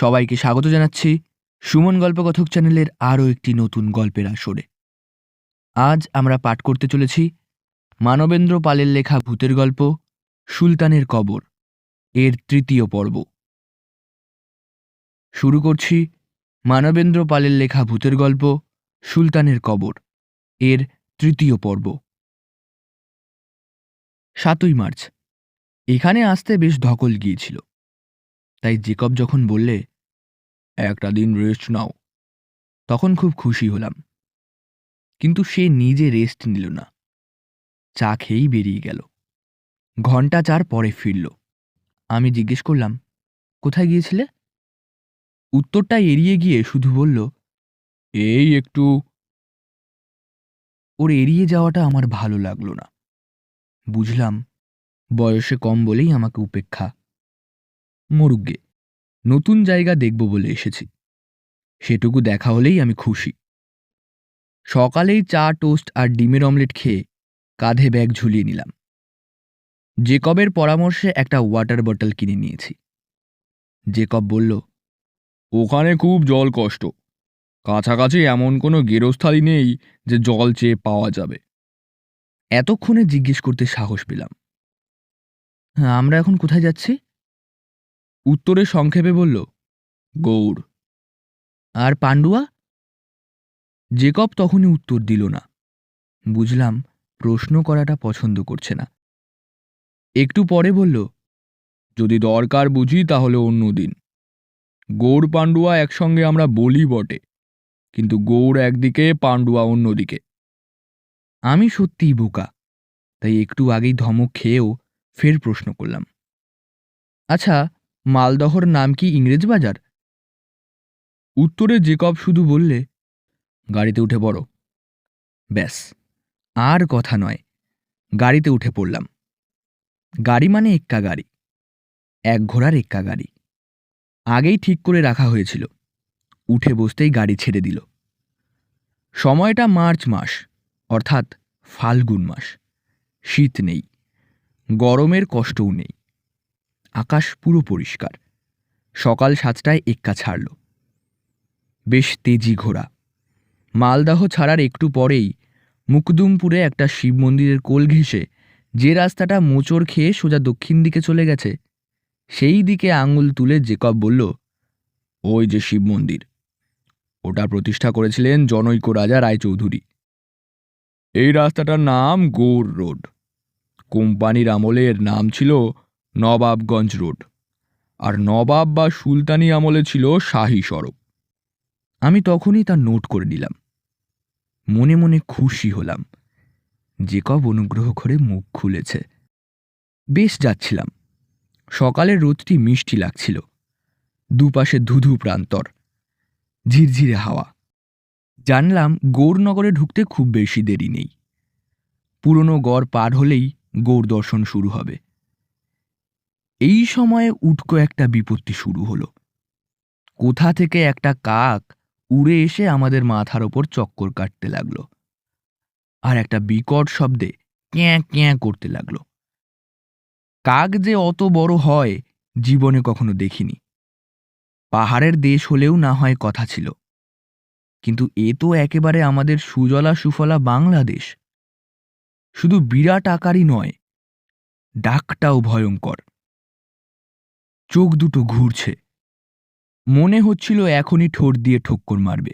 সবাইকে স্বাগত জানাচ্ছি সুমন গল্পকথক চ্যানেলের আরও একটি নতুন গল্পের আসরে। আজ আমরা পাঠ করতে চলেছি মানবেন্দ্র পালের লেখা ভূতের গল্প, সুলতানের কবর, এর তৃতীয় পর্ব। শুরু করছি মানবেন্দ্র পালের লেখা ভূতের গল্প, সুলতানের কবর, এর তৃতীয় পর্ব। সাতই মার্চ। এখানে আসতে বেশ ধকল গিয়েছিল। তাই জেকব যখন বললে একটা দিন রেস্ট নাও। তখন খুব খুশি হলাম। কিন্তু সে নিজে রেস্ট নিল না। চা খেয়েই বেরিয়ে গেল। ঘণ্টা চার পরে ফিরল। আমি জিজ্ঞেস করলাম, কোথায় গিয়েছিলে? উত্তরটা এড়িয়ে গিয়ে শুধু বলল, এই একটু ওর এড়িয়ে যাওয়াটা আমার ভালো লাগল না। বুঝলাম, বয়সে কম বলেই আমাকে উপেক্ষা। মরুগ্গে নতুন জায়গা দেখব বলে এসেছি। সেটুকু দেখা হলেই আমি খুশি। সকালেই চা, টোস্ট আর ডিমের অমলেট খেয়ে কাঁধে ব্যাগ ঝুলিয়ে নিলাম। জেকবের পরামর্শে একটা ওয়াটার বটল কিনে নিয়েছি। জেকব বলল, ওখানে খুব জল কষ্ট। কাছাকাছি এমন কোনো গেরস্থালি নেই যে জল চেয়ে পাওয়া যাবে। এতক্ষণে জিজ্ঞেস করতে সাহস পেলাম। আমরা এখন কোথায় যাচ্ছি? উত্তরে সংক্ষেপে বলল, গৌড়। আর পাণ্ডুয়া? জেকব তখনই উত্তর দিল না। বুঝলাম, প্রশ্ন করাটা পছন্দ করছে না। একটু পরে বলল, যদি দরকার বুঝি তাহলে অন্য দিন। গৌড় পাণ্ডুয়া একসঙ্গে আমরা বলি বটে, কিন্তু গৌড় একদিকে, পাণ্ডুয়া অন্যদিকে। আমি সত্যিই বোকা, তাই একটু আগেই ধমক খেয়েও ফের প্রশ্ন করলাম। আচ্ছা মালদহর নাম কি ইংরেজ বাজার? উত্তরে জেকব শুধু বললে, গাড়িতে উঠে পড়ো। ব্যাস, আর কথা নয়, গাড়িতে উঠে পড়লাম। গাড়ি মানে এক্কা গাড়ি, এক ঘোড়ার এক্কা গাড়ি। আগেই ঠিক করে রাখা হয়েছিল, উঠে বসতেই গাড়ি ছেড়ে দিল। সময়টা মার্চ মাস, অর্থাৎ ফাল্গুন মাস, শীত নেই, গরমের কষ্টও নেই। আকাশ পুরো পরিষ্কার। সকাল সাতটায় এক্কা ছাড়ল বেশ তেজি ঘোড়া। মালদাহ ছাড়ার একটু পরেই মুকদুমপুরে একটা শিব মন্দিরের কোল ঘেঁষে যে রাস্তাটা মোচড় খেয়ে সোজা দক্ষিণ দিকে চলে গেছে, সেই দিকে আঙুল তুলে জেকব বলল, ওই যে শিব মন্দির। ওটা প্রতিষ্ঠা করেছিলেন জনৈক রাজা রায়চৌধুরী। এই রাস্তাটার নাম গৌর রোড। কোম্পানির আমলের নাম ছিল নবাবগঞ্জ রোড। আর নবাব বা সুলতানি আমলে ছিল শাহী সড়ক আমি তখনই তা নোট করে নিলাম। মনে মনে খুশি হলাম। জেকব অনুগ্রহ করে মুখ খুলেছে। বেশ যাচ্ছিলাম। সকালের রোদটি মিষ্টি লাগছিল। দুপাশে ধুধু প্রান্তর। ঝিরঝিরে হাওয়া। জানলাম গৌরনগরে ঢুকতে খুব বেশি দেরি নেই। পুরনো গড় পার হলেই গৌর দর্শন শুরু হবে। এই সময়ে উটকো একটা বিপত্তি শুরু হলো। কোথা থেকে একটা কাক উড়ে এসে আমাদের মাথার ওপর চক্কর কাটতে লাগল আর একটা বিকট শব্দে ক্যাঁ ক্যাঁ করতে লাগল। কাক যে অত বড় হয় জীবনে কখনো দেখিনি। পাহাড়ের দেশ হলেও না হয় কথা ছিল। কিন্তু এ তো একেবারে আমাদের সুজলা সুফলা বাংলাদেশ। শুধু বিরাট আকারই নয়, ডাকটাও ভয়ঙ্কর। চোখ দুটো ঘুরছে। মনে হচ্ছিল এখনই ঠোঁট দিয়ে ঠোক্কর মারবে।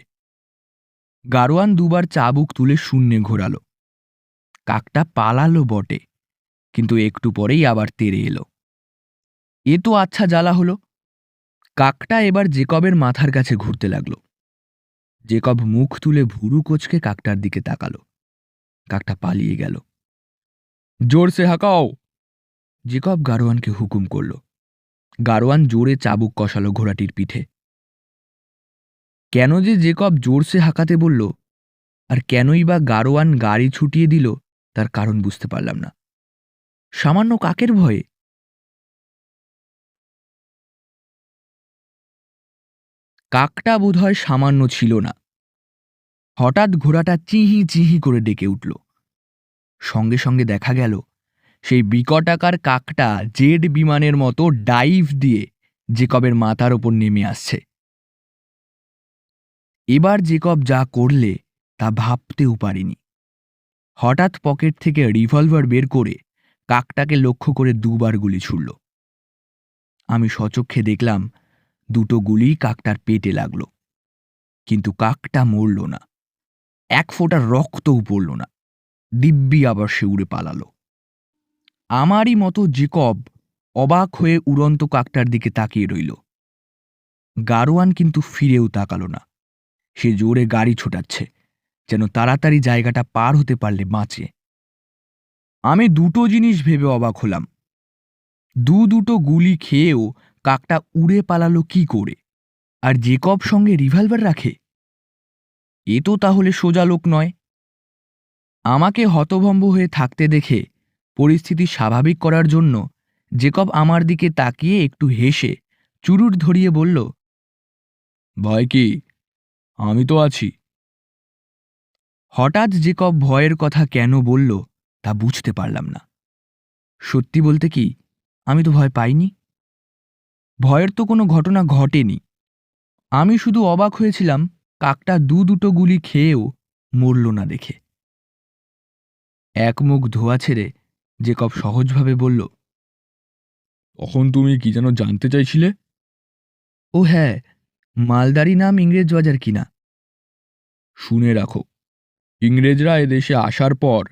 গারোয়ান দুবার চাবুক তুলে শূন্যে ঘোরালো। কাকটা পালালো বটে, কিন্তু একটু পরেই আবার তেরে এলো। এ তো আচ্ছা জ্বালা হলো। কাকটা এবার জেকবের মাথার কাছে ঘুরতে লাগল। জেকব মুখ তুলে ভুরু কোচকে কাকটার দিকে তাকালো। কাকটা পালিয়ে গেল। জোরসে হাঁকাও! জেকব গারোয়ানকে হুকুম করল। গারোয়ান জোরে চাবুক কষালো ঘোড়াটির পিঠে। কেন যে জেকব জোরসে হাঁকাতে বলল, আর কেনই বা গারোয়ান গাড়ি ছুটিয়ে দিল, তার কারণ বুঝতে পারলাম না। সামান্য কাকের ভয়ে? কাকটা বোধহয় সামান্য ছিল না। হঠাৎ ঘোড়াটা চিহি চিহি করে ডেকে উঠল। সঙ্গে সঙ্গে দেখা গেল সেই বিকটাকার কাকটা জেড বিমানের মতো ডাইভ দিয়ে জেকবের মাথার ওপর নেমে আসছে। এবার জেকব যা করলে তা ভাবতেও পারিনি। হঠাৎ পকেট থেকে রিভলভার বের করে কাকটাকে লক্ষ্য করে দুবার গুলি ছুড়ল। আমি সচক্ষে দেখলাম দুটো গুলি কাকটার পেটে লাগল। কিন্তু কাকটা মরল না। এক ফোঁটা রক্তও পড়ল না। দিব্যি আবার সে উড়ে পালালো। আমারই মতো জেকব অবাক হয়ে উড়ন্ত কাকটার দিকে তাকিয়ে রইল। গারোয়ান কিন্তু ফিরেও তাকালো না। সে জোরে গাড়ি ছোটাচ্ছে, যেন তাড়াতাড়ি জায়গাটা পার হতে পারলে বাঁচে। আমি দুটো জিনিস ভেবে অবাক হলাম। দু দুটো গুলি খেয়েও কাকটা উড়ে পালালো কি করে? আর জেকব সঙ্গে রিভলভার রাখে? এ তো তাহলে সোজা লোক নয়। আমাকে হতভম্ব হয়ে থাকতে দেখে পরিস্থিতি স্বাভাবিক করার জন্য জেকব আমার দিকে তাকিয়ে একটু হেসে চুরুট ধরিয়ে বলল, ভয় কি? আমি তো আছি। হঠাৎ জেকব ভয়ের কথা কেন বলল তা বুঝতে পারলাম না। সত্যি বলতে কি, আমি তো ভয় পাইনি। ভয়ের তো কোনো ঘটনা ঘটেনি। আমি শুধু অবাক হয়েছিলাম কাকটা দু দুটো গুলি খেয়েও মরল না দেখে। এক মুখ ধোয়া ছেড়ে জেকব সহজভাবে বলল তখন তুমি কি যেন জানতে চাইছিলে? ও হ্যাঁ মালদারি নাম ইংরেজ বাজার কিনা? শুনে রাখো ইংরেজরা এদেশে আসার পর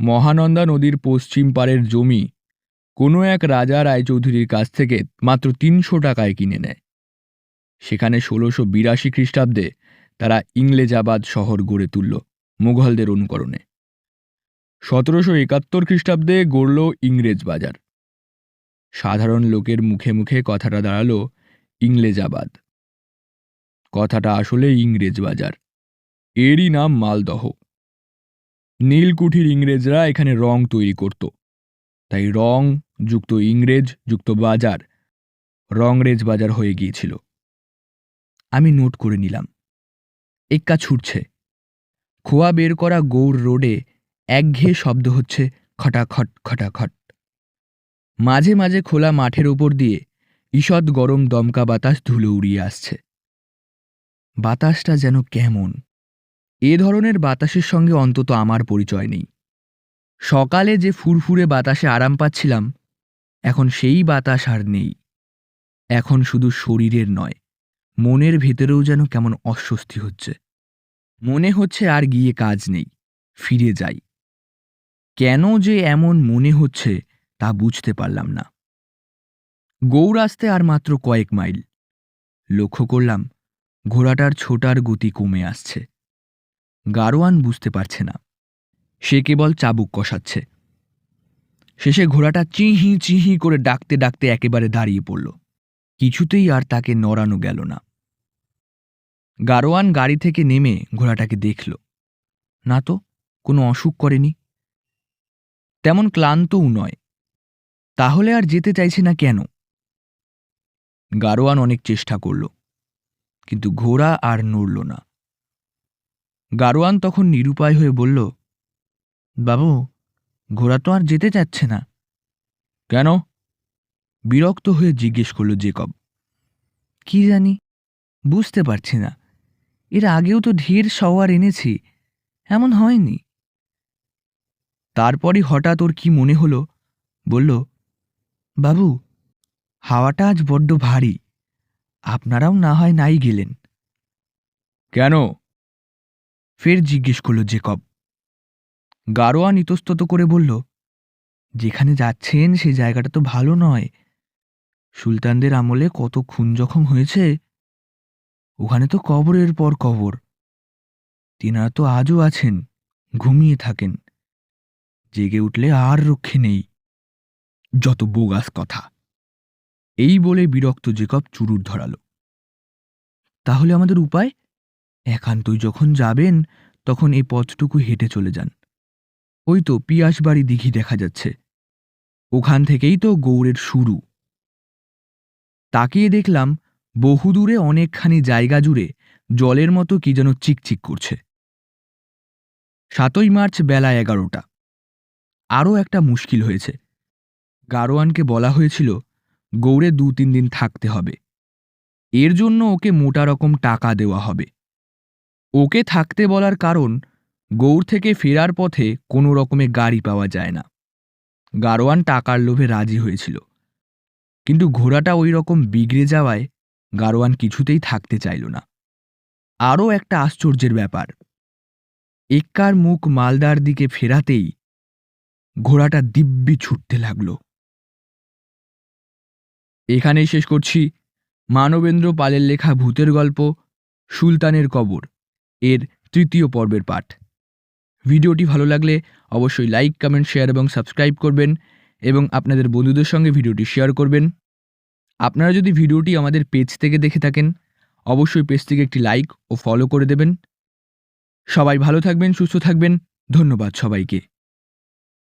মহানন্দা নদীর পশ্চিম পারের জমি কোনো এক রাজা রায়চৌধুরীর কাছ থেকে মাত্র তিনশো টাকায় কিনে নেয়। সেখানে ষোলোশো বিরাশি খ্রিস্টাব্দে তারা ইংলেজাবাদ শহর গড়ে তুলল মুঘলদের অনুকরণে। সতেরোশো একাত্তর খ্রিস্টাব্দে গড়ল ইংরেজ বাজার। সাধারণ লোকের মুখে মুখে কথাটা দাঁড়াল ইংলেজাবাদ। কথাটা আসলে ইংরেজ বাজার। এরই নাম মালদহ। নীলকুঠির ইংরেজরা এখানে রং তৈরি করত। তাই রং যুক্ত ইংরেজ, যুক্ত বাজার রংরেজ বাজার হয়ে গিয়েছিল। আমি নোট করে নিলাম। এক্কা ছুটছে। খোয়া বের করা গৌড় রোডে একঘেয়ে শব্দ হচ্ছে, খটাখট খটাখট। মাঝে মাঝে খোলা মাঠের ওপর দিয়ে ঈষৎ গরম দমকা বাতাস ধুলো উড়িয়ে আসছে। বাতাসটা যেন কেমন। এ ধরনের বাতাসের সঙ্গে অন্তত আমার পরিচয় নেই। সকালে যে ফুরফুরে বাতাসে আরাম পাচ্ছিলাম, এখন সেই বাতাস আর নেই। এখন শুধু শরীরের নয়, মনের ভেতরেও যেন কেমন অস্বস্তি হচ্ছে। মনে হচ্ছে আর গিয়ে কাজ নেই, ফিরে যাই। কেন যে এমন মনে হচ্ছে তা বুঝতে পারলাম না। গৌর আসতে আর মাত্র কয়েক মাইল। লক্ষ্য করলাম, ঘোড়াটার ছোটার গতি কমে আসছে। গারোয়ান বুঝতে পারছে না। সে কেবল চাবুক কষাচ্ছে। শেষে ঘোড়াটা চিহি চিহি করে ডাকতে ডাকতে একেবারে দাঁড়িয়ে পড়ল। কিছুতেই আর তাকে নড়ানো গেল না। গারোয়ান গাড়ি থেকে নেমে ঘোড়াটাকে দেখল। না তো, কোনো অসুখ করেনি? তেমন ক্লান্তও নয়। তাহলে আর যেতে চাইছে না কেন? গারোয়ান অনেক চেষ্টা করল, কিন্তু ঘোড়া আর নড়ল না। গারোয়ান তখন নিরুপায় হয়ে বলল, বাবু, ঘোড়া তো আর যেতে চাচ্ছে না। কেন? বিরক্ত হয়ে জিজ্ঞেস করল জেকব। কি জানি, বুঝতে পারছি না। এর আগেও তো ঢের সওয়ার এনেছি, এমন হয়নি। তারপরই হঠাৎ ওর কি মনে হলো? বলল, বাবু, হাওয়াটা আজ বড্ড ভারী। আপনারাও না হয় নাই গেলেন। কেন? ফের জিজ্ঞেস করল জেকব। গারোয়ান ইতস্তত করে বলল, যেখানে যাচ্ছেন সেই জায়গাটা তো ভালো নয়। সুলতানদের আমলে কত খুন জখম হয়েছে। ওখানে তো কবরের পর কবর। তিনারা তো আজও আছেন, ঘুমিয়ে থাকেন। জেগে উঠলে আর রক্ষে নেই। যত বোগাস কথা। এই বলে বিরক্ত জেকব চুরুর ধরালো। তাহলে আমাদের উপায়? একান্তই যখন যাবেন, তখন এই পথটুকু হেঁটে চলে যান। ওই তো পিয়াসবাড়ি দিঘি দেখা যাচ্ছে। ওখান থেকেই তো গৌড়ের শুরু। তাকিয়ে দেখলাম, বহুদূরে অনেকখানি জায়গা জুড়ে জলের মতো কি যেন চিকচিক করছে। সাতই মার্চ বেলা এগারোটা। আরও একটা মুশকিল হয়েছে। গারোয়ানকে বলা হয়েছিল, গৌড়ে দু তিন দিন থাকতে হবে। এর জন্য ওকে মোটা রকম টাকা দেওয়া হবে। ওকে থাকতে বলার কারণ, গৌড় থেকে ফেরার পথে কোনো রকমে গাড়ি পাওয়া যায় না। গারোয়ান টাকার লোভে রাজি হয়েছিল। কিন্তু ঘোড়াটা ওই রকম বিগড়ে যাওয়ায় গারোয়ান কিছুতেই থাকতে চাইল না। আরও একটা আশ্চর্যের ব্যাপার, এক্কার মুখ মালদার দিকে ফেরাতেই ঘোড়াটা দিব্যি ছুটতে লাগল। এখানেই শেষ করছি মানবেন্দ্র পালের লেখা ভূতের গল্প, সুলতানের কবর, এর তৃতীয় পর্বের পাঠ। ভিডিওটি ভালো লাগলে অবশ্যই লাইক, কমেন্ট, শেয়ার এবং সাবস্ক্রাইব করবেন এবং আপনাদের বন্ধুদের সঙ্গে ভিডিওটি শেয়ার করবেন। আপনারা যদি ভিডিওটি আমাদের পেজ থেকে দেখে থাকেন, অবশ্যই পেজ থেকে একটি লাইক ও ফলো করে দেবেন। সবাই ভালো থাকবেন, সুস্থ থাকবেন। ধন্যবাদ সবাইকে।